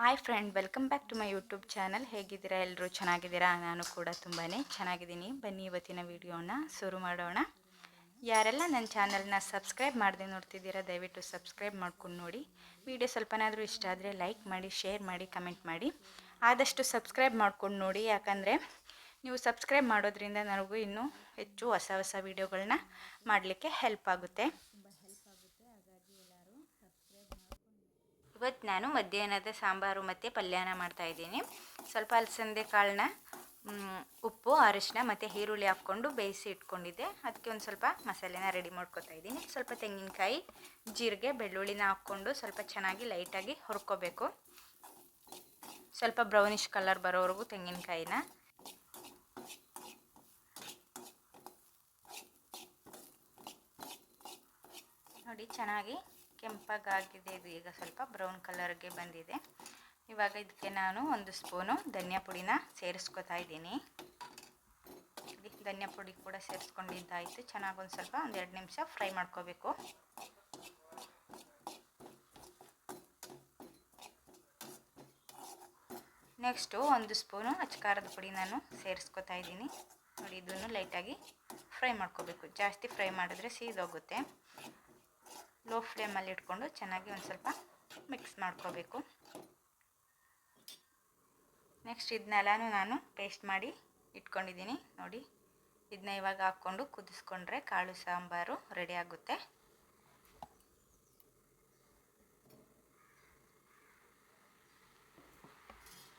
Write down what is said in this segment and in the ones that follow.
Hi friend welcome back to my YouTube channel ಹೇಗಿದ್ದೀರಾ? ಎಲ್ಲರೂ ಚೆನ್ನಾಗಿದ್ದೀರಾ? ನಾನು ಕೂಡ ತುಂಬಾ ಚೆನ್ನಾಗಿದ್ದೀನಿ. ಬನ್ನಿ ಇವತ್ತಿನ ವಿಡಿಯೋನ ಶುರು ಮಾಡೋಣ. ಯಾರೆಲ್ಲ ನನ್ನ ಚಾನಲ್ನ ಸಬ್ಸ್ಕ್ರೈಬ್ ಮಾಡದೆ ನೋಡ್ತಿದ್ದೀರಾ, ದಯವಿಟ್ಟು ಸಬ್ಸ್ಕ್ರೈಬ್ ಮಾಡ್ಕೊಂಡು ನೋಡಿ. ವಿಡಿಯೋ ಸ್ವಲ್ಪನಾದರೂ ಇಷ್ಟ ಆದರೆ ಲೈಕ್ ಮಾಡಿ ಶೇರ್ ಮಾಡಿ ಕಮೆಂಟ್ ಮಾಡಿ. ಆದಷ್ಟು ಸಬ್ಸ್ಕ್ರೈಬ್ ಮಾಡ್ಕೊಂಡು ನೋಡಿ. ಯಾಕಂದರೆ ನೀವು ಸಬ್ಸ್ಕ್ರೈಬ್ ಮಾಡೋದ್ರಿಂದ ನನಗೂ ಇನ್ನೂ ಹೆಚ್ಚು ಹೊಸ ಹೊಸ ವೀಡಿಯೋಗಳನ್ನ ಮಾಡಲಿಕ್ಕೆ ಹೆಲ್ಪ್ ಆಗುತ್ತೆ. ಇವತ್ತು ನಾನು ಮಧ್ಯಾಹ್ನದ ಸಾಂಬಾರು ಮತ್ತು ಪಲ್ಯನ ಮಾಡ್ತಾಯಿದ್ದೀನಿ ಸ್ವಲ್ಪ ಅಲಸಂದೆ ಕಾಳನ್ನ ಉಪ್ಪು ಅರಿಶಿನ ಮತ್ತು ಈರುಳ್ಳಿ ಹಾಕ್ಕೊಂಡು ಬೇಯಿಸಿ ಇಟ್ಕೊಂಡಿದ್ದೆ. ಅದಕ್ಕೆ ಒಂದು ಸ್ವಲ್ಪ ಮಸಾಲೆನ ರೆಡಿ ಮಾಡ್ಕೊತಾ ಇದ್ದೀನಿ. ಸ್ವಲ್ಪ ತೆಂಗಿನಕಾಯಿ, ಜೀರಿಗೆ, ಬೆಳ್ಳುಳ್ಳಿನ ಹಾಕ್ಕೊಂಡು ಸ್ವಲ್ಪ ಚೆನ್ನಾಗಿ ಲೈಟಾಗಿ ಹುರ್ಕೋಬೇಕು. ಸ್ವಲ್ಪ ಬ್ರೌನಿಷ್ ಕಲರ್ ಬರೋವರೆಗೂ ತೆಂಗಿನಕಾಯಿನ. ನೋಡಿ, ಚೆನ್ನಾಗಿ ಕೆಂಪಗಾಗಿದೆ ಇದು ಈಗ ಸ್ವಲ್ಪ ಬ್ರೌನ್ ಕಲರ್ಗೆ ಬಂದಿದೆ. ಇವಾಗ ಇದಕ್ಕೆ ನಾನು ಒಂದು ಸ್ಪೂನು ಧನಿಯಾ ಪುಡಿನ ಸೇರಿಸ್ಕೊತಾ ಇದ್ದೀನಿ. ಧನಿಯಾ ಪುಡಿ ಕೂಡ ಸೇರಿಸ್ಕೊಂಡಿದ್ದಾಯಿತು. ಚೆನ್ನಾಗಿ ಒಂದು ಸ್ವಲ್ಪ ಒಂದೆರಡು ನಿಮಿಷ ಫ್ರೈ ಮಾಡ್ಕೋಬೇಕು. ನೆಕ್ಸ್ಟು ಒಂದು ಸ್ಪೂನು ಅಚ್ಕಾರದ ಪುಡಿ ನಾನು ಸೇರಿಸ್ಕೊತಾ ಇದ್ದೀನಿ. ನೋಡಿ, ಇದನ್ನು ಲೈಟಾಗಿ ಫ್ರೈ ಮಾಡ್ಕೋಬೇಕು. ಜಾಸ್ತಿ ಫ್ರೈ ಮಾಡಿದ್ರೆ ಸೀದೋಗುತ್ತೆ. ಲೋ ಫ್ಲೇಮಲ್ಲಿ ಇಟ್ಕೊಂಡು ಚೆನ್ನಾಗಿ ಒಂದು ಸ್ವಲ್ಪ ಮಿಕ್ಸ್ ಮಾಡ್ಕೋಬೇಕು. ನೆಕ್ಸ್ಟ್ ಇದನ್ನೆಲ್ಲನೂ ನಾನು ಪೇಸ್ಟ್ ಮಾಡಿ ಇಟ್ಕೊಂಡಿದ್ದೀನಿ. ನೋಡಿ, ಇದನ್ನ ಇವಾಗ ಹಾಕ್ಕೊಂಡು ಕುದಿಸ್ಕೊಂಡ್ರೆ ಕಾಳು ಸಾಂಬಾರು ರೆಡಿ ಆಗುತ್ತೆ.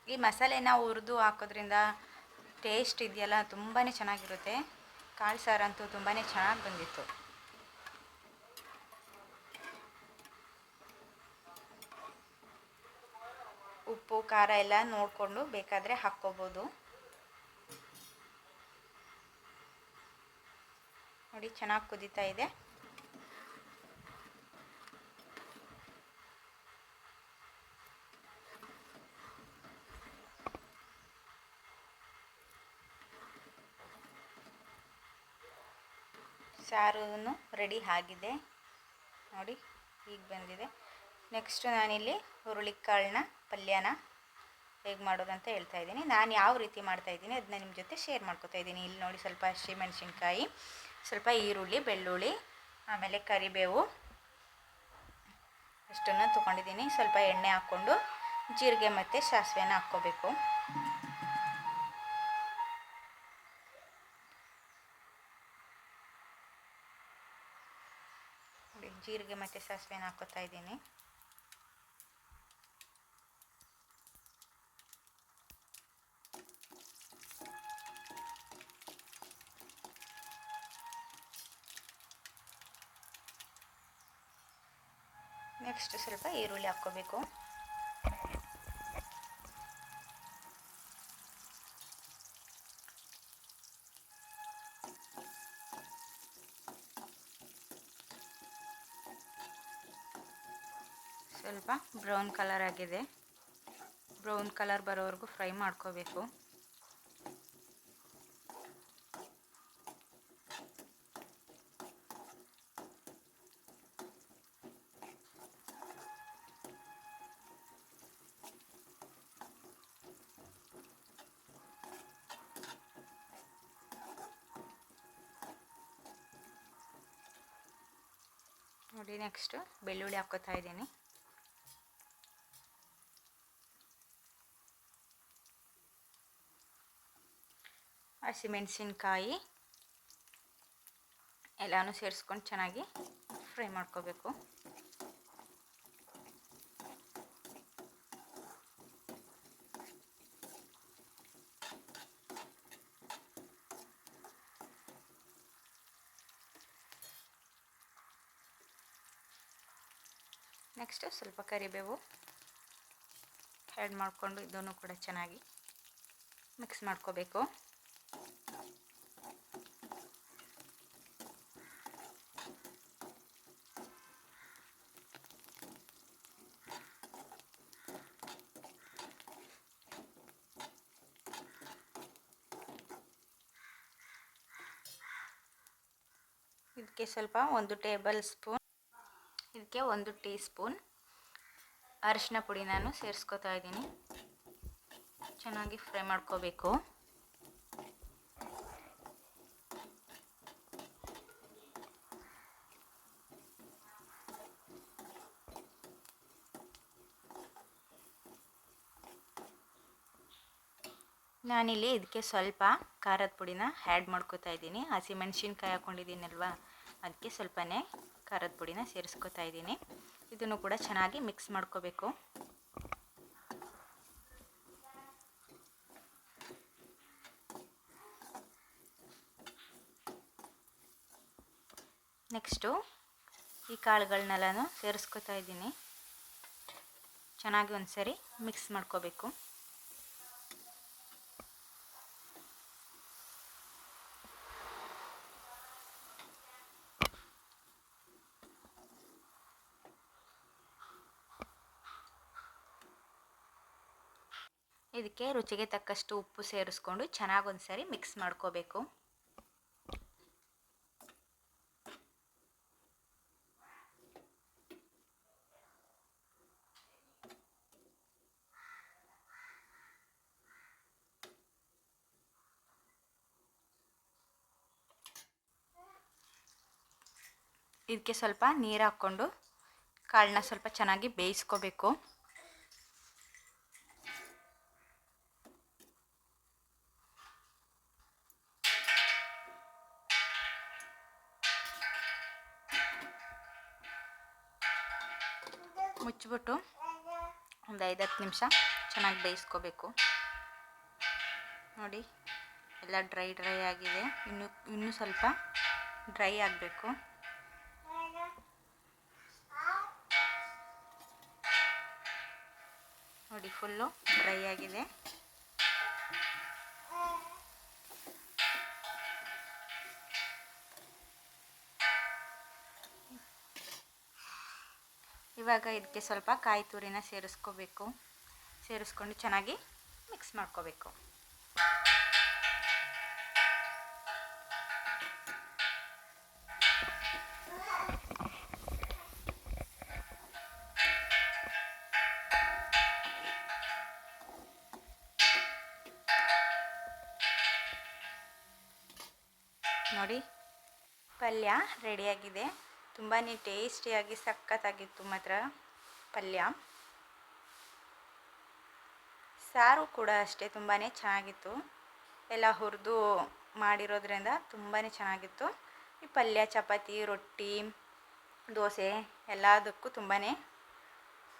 ಈ ಮಸಾಲೆನ ಹುರಿದು ಹಾಕೋದ್ರಿಂದ ಟೇಸ್ಟ್ ಇದೆಯಲ್ಲ ತುಂಬಾ ಚೆನ್ನಾಗಿರುತ್ತೆ. ಕಾಳು ಸಾರಂತೂ ತುಂಬಾ ಚೆನ್ನಾಗಿ ಬಂದಿತ್ತು. ಉಪ್ಪು, ಖಾರ ಎಲ್ಲ ನೋಡಿಕೊಂಡು ಬೇಕಾದರೆ ಹಾಕ್ಕೋಬೋದು. ನೋಡಿ, ಚೆನ್ನಾಗಿ ಕುದೀತಾ ಇದೆ. ಸಾರು ರೆಡಿ ಆಗಿದೆ. ನೋಡಿ, ಈಗ ಬಂದಿದೆ. ನೆಕ್ಸ್ಟು ನಾನಿಲ್ಲಿ ಹುರುಳಿಕಾಳನ್ನ ಪಲ್ಯನ ಹೇಗೆ ಮಾಡೋದು ಅಂತ ಹೇಳ್ತಾ ಇದ್ದೀನಿ. ನಾನು ಯಾವ ರೀತಿ ಮಾಡ್ತಾ ಇದ್ದೀನಿ ಅದನ್ನ ನಿಮ್ಮ ಜೊತೆ ಶೇರ್ ಮಾಡ್ಕೊತಾ ಇದ್ದೀನಿ. ಇಲ್ಲಿ ನೋಡಿ ಸ್ವಲ್ಪ ಹಸಿಮೆಣಸಿನ್ಕಾಯಿ ಸ್ವಲ್ಪ ಈರುಳ್ಳಿ, ಬೆಳ್ಳುಳ್ಳಿ, ಆಮೇಲೆ ಕರಿಬೇವು ಅಷ್ಟನ್ನು ತೊಗೊಂಡಿದ್ದೀನಿ. ಸ್ವಲ್ಪ ಎಣ್ಣೆ ಹಾಕ್ಕೊಂಡು ಜೀರಿಗೆ ಮತ್ತು ಸಾಸಿವೆನ ಹಾಕ್ಕೋಬೇಕು. ಜೀರಿಗೆ ಮತ್ತು ಸಾಸಿವೆನ ಹಾಕ್ಕೋತಾ ಇದ್ದೀನಿ. ನೆಕ್ಸ್ಟ್ ಸ್ವಲ್ಪ ಈರುಳ್ಳಿ ಹಾಕ್ಕೋಬೇಕು. ಸ್ವಲ್ಪ ಬ್ರೌನ್ ಕಲರ್ ಆಗಿದೆ. ಬ್ರೌನ್ ಕಲರ್ ಬರೋವರೆಗೂ ಫ್ರೈ ಮಾಡ್ಕೋಬೇಕು. ನೋಡಿ ನೆಕ್ಸ್ಟು ಬೆಳ್ಳುಳ್ಳಿ ಹಾಕ್ಕೋತಾ ಇದ್ದೀನಿ. ಹಸಿಮೆಣಸಿನ್ಕಾಯಿ ಎಲ್ಲನೂ ಸೇರಿಸ್ಕೊಂಡು ಚೆನ್ನಾಗಿ ಫ್ರೈ ಮಾಡ್ಕೋಬೇಕು. ನೆಕ್ಸ್ಟು ಸ್ವಲ್ಪ ಕರಿಬೇವು ಆ್ಯಡ್ ಮಾಡಿಕೊಂಡು ಇದನ್ನು ಕೂಡ ಚೆನ್ನಾಗಿ ಮಿಕ್ಸ್ ಮಾಡ್ಕೋಬೇಕು. ಇದಕ್ಕೆ ಸ್ವಲ್ಪ ಒಂದು ಟೇಬಲ್ ಸ್ಪೂನ್ ಇದಕ್ಕೆ ಒಂದು ಟೀ ಸ್ಪೂನ್ ಅರಿಶಿನ ಪುಡಿ ನಾನು ಸೇರಿಸ್ಕೊತಾ ಇದ್ದೀನಿ. ಚೆನ್ನಾಗಿ ಫ್ರೈ ಮಾಡ್ಕೋಬೇಕು. ನಾನಿಲ್ಲಿ ಇದಕ್ಕೆ ಸ್ವಲ್ಪ ಖಾರದ ಪುಡಿನ ಆ್ಯಡ್ ಮಾಡ್ಕೋತಾ ಇದ್ದೀನಿ. ಹಸಿಮೆಣ್ಸಿನ್ಕಾಯಿ ಹಾಕ್ಕೊಂಡಿದ್ದೀನಲ್ವ ಅದಕ್ಕೆ ಸ್ವಲ್ಪನೇ ಖಾರದ ಪುಡಿನ ಸೇರಿಸ್ಕೊತಾ ಇದ್ದೀನಿ. ಇದನ್ನು ಕೂಡ ಚೆನ್ನಾಗಿ ಮಿಕ್ಸ್ ಮಾಡ್ಕೋಬೇಕು. ನೆಕ್ಸ್ಟು ಈ ಕಾಳುಗಳನ್ನೆಲ್ಲನೂ ಸೇರಿಸ್ಕೊತಾ ಇದ್ದೀನಿ. ಚೆನ್ನಾಗಿ ಒಂದು ಸರಿ ಮಿಕ್ಸ್ ಮಾಡ್ಕೋಬೇಕು. ಇದಕ್ಕೆ ರುಚಿಗೆ ತಕ್ಕಷ್ಟು ಉಪ್ಪು ಸೇರಿಸ್ಕೊಂಡು ಚೆನ್ನಾಗಿ ಒಂದು ಸರಿ ಮಿಕ್ಸ್ ಮಾಡ್ಕೋಬೇಕು. ಇದಕ್ಕೆ ಸ್ವಲ್ಪ ನೀರು ಹಾಕ್ಕೊಂಡು ಕಾಳನ್ನ ಸ್ವಲ್ಪ ಚೆನ್ನಾಗಿ ಬೇಯಿಸ್ಕೋಬೇಕು. ಮುಚ್ಚಿಬಿಟ್ಟು ಒಂದು ಐದು ನಿಮಿಷ ಚೆನ್ನಾಗಿ ಬೇಯಿಸ್ಕೋಬೇಕು. ನೋಡಿ, ಎಲ್ಲ ಡ್ರೈ ಡ್ರೈ ಆಗಿದೆ. ಇನ್ನು, ಇನ್ನೂ ಸ್ವಲ್ಪ ಡ್ರೈ ಆಗಬೇಕು. ನೋಡಿ, ಫುಲ್ಲು ಡ್ರೈ ಆಗಿದೆ. ಇವಾಗ ಇದಕ್ಕೆ ಸ್ವಲ್ಪ ಕಾಯಿ ತುರಿನ ಸೇರಿಸ್ಕೋಬೇಕು. ಸೇರಿಸ್ಕೊಂಡು ಚೆನ್ನಾಗಿ ಮಿಕ್ಸ್ ಮಾಡ್ಕೋಬೇಕು. ನೋಡಿ ಪಲ್ಯ ರೆಡಿಯಾಗಿದೆ ತುಂಬಾ ಟೇಸ್ಟಿಯಾಗಿ ಸಖತ್ತಾಗಿತ್ತು ಮಾತ್ರ ಪಲ್ಯ. ಸಾರು ಕೂಡ ಅಷ್ಟೇ ತುಂಬಾ ಚೆನ್ನಾಗಿತ್ತು. ಎಲ್ಲ ಹುರಿದು ಮಾಡಿರೋದ್ರಿಂದ ತುಂಬಾ ಚೆನ್ನಾಗಿತ್ತು. ಈ ಪಲ್ಯ, ಚಪಾತಿ, ರೊಟ್ಟಿ, ದೋಸೆ ಎಲ್ಲದಕ್ಕೂ ತುಂಬಾ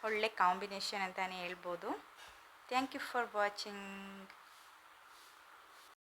ಒಳ್ಳೆ ಕಾಂಬಿನೇಷನ್ ಅಂತಲೇ ಹೇಳ್ಬೋದು. Thank you for watching.